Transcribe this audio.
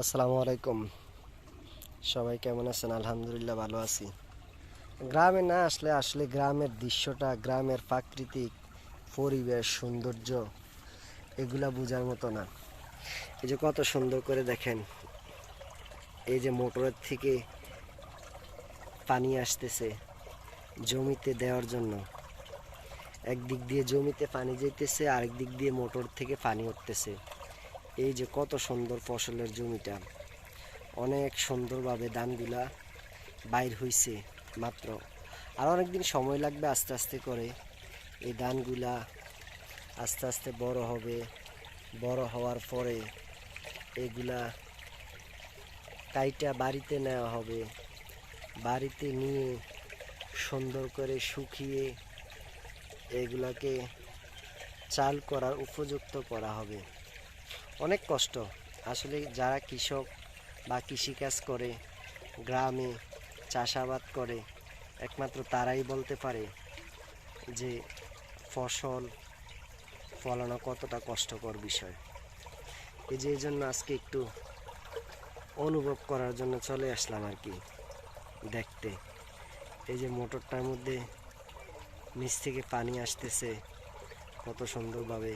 আসসালামু আলাইকুম। সবাই কেমন আছেন? আলহামদুলিল্লাহ ভালো আছি। গ্রামে না আসলে আসলে গ্রামের দৃশ্যটা, গ্রামের প্রাকৃতিক পরিবেশ, সৌন্দর্য, এগুলা বোঝার মতো না। এই যে কত সুন্দর করে দেখেন, এই যে মোটরের থেকে পানি আসতেছে জমিতে দেওয়ার জন্য। একদিক দিয়ে জমিতে পানি যেতেছে আরেক দিক দিয়ে মোটর থেকে পানি উঠতেছে। এই যে কত সুন্দর ফসলের জমিটা। অনেক সুন্দরভাবে ধানগুলা বাইর হইছে মাত্র। আর অনেক দিন সময় লাগবে আস্তে আস্তে করে এই ধানগুলা আস্তে আস্তে বড় হবে। বড় হওয়ার পরে এগুলা কাইটা বাড়িতে নেওয়া হবে। বাড়িতে নিয়ে সুন্দর করে শুকিয়ে এগুলাকে চাল করার উপযুক্ত করা হবে। অনেক কষ্ট। আসলে যারা কৃষক বা কৃষিকাজ করে, গ্রামে চাষাবাদ করে, একমাত্র তারাই বলতে পারে যে ফসল ফলানো কতটা কষ্টকর বিষয়। এই যে জন্য আজকে একটু অনুভব করার জন্য চলে আসলাম আর কি, দেখতে। এই যে মোটরটার মধ্যে নিচ থেকে পানি আসতেছে, কত সুন্দরভাবে